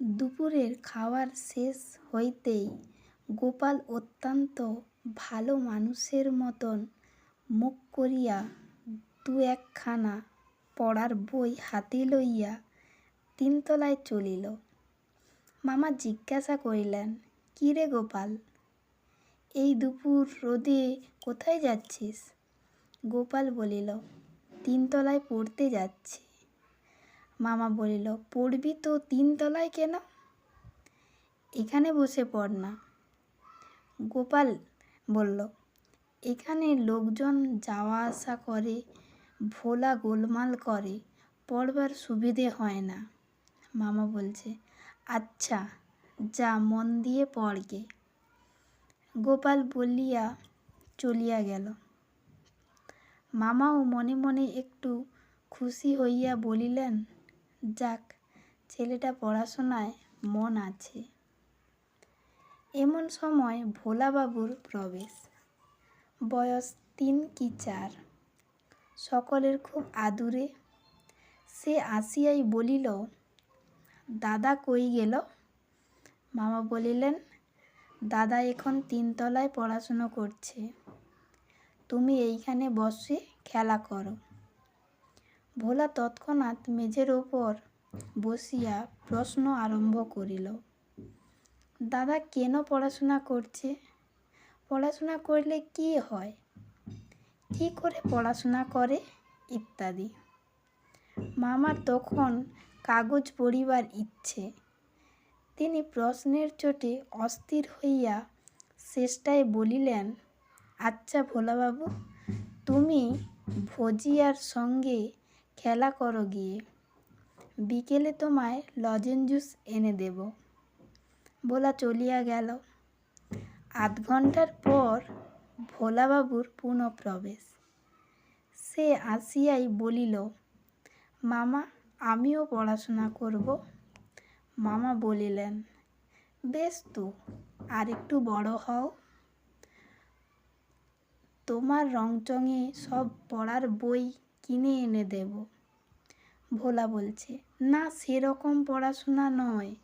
দুপুরের খাওয়ার শেষ হইতেই গোপাল অত্যন্ত ভালো মানুষের মতন মুখ করিয়া দু একখানা পড়ার বই হাতে লইয়া তিনতলায় চলিল। মামা জিজ্ঞাসা করিলেন কী রে গোপাল, এই দুপুর রোদে কোথায় যাচ্ছিস? গোপাল বলিল, তিনতলায় পড়তে যাচ্ছি। মামা বলিল, পড়বি তো তিনতলায় কেন? এখানে বসে পড় না। গোপাল বলল, এখানে লোকজন যাওয়া আসা করে, ভোলা গোলমাল করে, পড়বার সুবিধে হয় না। মামা বলছে আচ্ছা যা মন দিয়ে পড় গে। গোপাল বলিয়া চলিয়া গেল। মামাও মনে মনে একটু খুশি হইয়া বলিলেন যাক, ছেলেটা পড়াশোনায় মন আছে। এমন সময় ভোলাবাবুর প্রবেশ। বয়স তিন কি চার। সকলের খুব আদুরে। সে আসিয়াই বলিল, দাদা কই গেল? মামা বলিলেন, দাদা এখন তিনতলায় পড়াশুনো করছে। তুমি এইখানে বসে খেলা করো। ভোলা তৎক্ষণাৎ মেঝের ওপর বসিয়া প্রশ্ন আরম্ভ করিল, দাদা, কেন পড়াশোনা করছে? পড়াশোনা করলে কি হয়? কি করে পড়াশোনা করে? ইত্যাদি। মামার তখন কাগজ পড়িবার ইচ্ছে। তিনি প্রশ্নের চোটে অস্থির হইয়া শেষটায় বলিলেন আচ্ছা ভোলাবাবু, তুমি ভজিয়ার সঙ্গে খেলা করো গিয়ে। বিকেলে তোমায় লজেন জুস এনে দেব। ভোলা চলিয়া গেল। আধ ঘণ্টার পর ভোলাবাবুর পুনঃপ্রবেশ। সে আসিয়াই বলিল, মামা, আমিও পড়াশোনা করব। মামা বলিলেন, বেশ তো, আর একটু বড় হও। তোমার রংচঙে সব পড়ার বই কিনে এনে দেব। ভোলা বলছে, না, সেরকম পড়াশোনা নয়।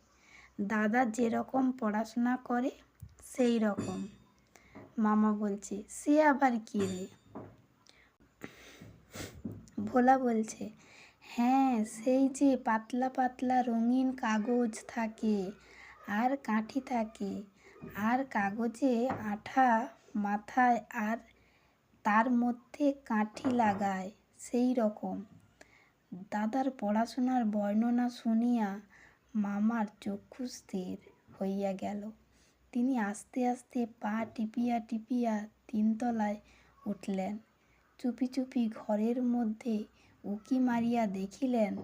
দাদা যেরকম পড়াশোনা করে, সেই রকম। মামা বলছে, সে আবার কী রে? ভোলা বলছে হ্যাঁ সেই যে পাতলা পাতলা রঙিন কাগজ থাকে আর কাঠি থাকে, আর কাগজে আঠা মাথায় আর তার মধ্যে কাঠি লাগায়। সেই রকম। দাদার পড়াশোনার বর্ণনা শুনিয়া মামার চক্ষু স্থির হইয়া গেল। তিনি আস্তে আস্তে পা টিপিয়া টিপিয়া তিনতলায় উঠলেন। চুপি চুপি ঘরের মধ্যে উকি মারিয়া দেখিলেন,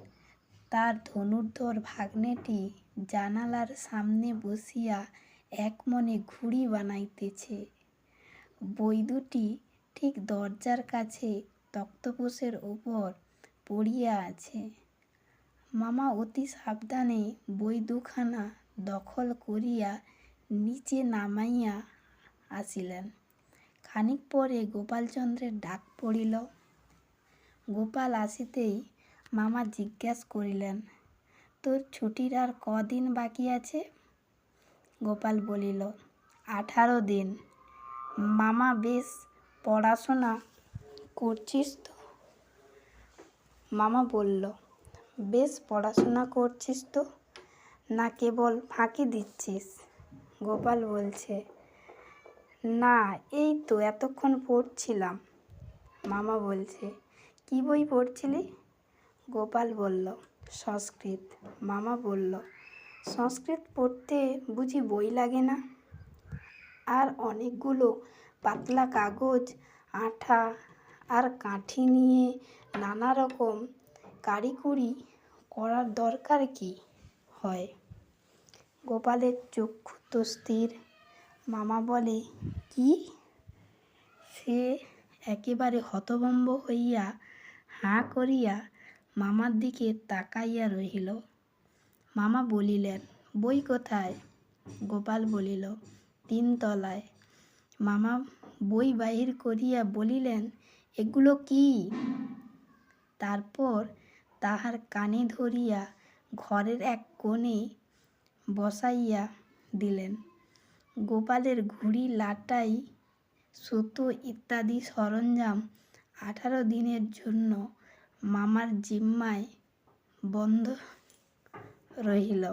তার ধনুর্ধর ভাগ্নেটি জানালার সামনে বসিয়া এক মনে ঘুড়ি বানাইতেছে। বই দুটি ঠিক দরজার কাছে তক্তপোষের ওপর পড়িয়া আছে। মামা অতি সাবধানে বই দুখানা দখল করিয়া নিচে নামাইয়া আসিলেন। খানিক পরে গোপালচন্দ্রের ডাক পড়িল। গোপাল আসিতেই মামা জিজ্ঞাস করিলেন, তোর ছুটির আর কদিন বাকি আছে? গোপাল বলিল, আঠারো দিন। মামা বেশ পড়াশোনা করছিস তো? মামা বলল, বেশ পড়াশোনা করছিস তো? না কেবল ফাঁকি দিচ্ছিস? গোপাল বলছে, না, এই তো এতক্ষণ পড়ছিলাম। মামা বলছে, কি বই পড়ছিলি? গোপাল বলল, সংস্কৃত। মামা বলল, সংস্কৃত পড়তে বুঝি বই লাগে না? আর অনেকগুলো পাতলা কাগজ, আঠা আর কাঠি নিয়ে নানা রকম কারিকুরি করার দরকার কি? হয়। গোপালের চক্ষু তো স্থির। মামা বলে, কি? সে একেবারে হতভম্ব হইয়া হাঁ করিয়া মামার দিকে তাকাইয়া রহিল। মামা বলিলেন, বই কোথায়? গোপাল বলিল, তিনতলায়। মামা বই বাহির করিয়া বলিলেন এগুলো কি? তারপর তাহার কানে ধরিয়া ঘরের এক কোণে বসাইয়া দিলেন। গোপালের ঘুড়ি, লাটাই, সুতো ইত্যাদি সরঞ্জাম আঠারো দিনের জন্য মামার জিম্মায় বন্ধ রহিল।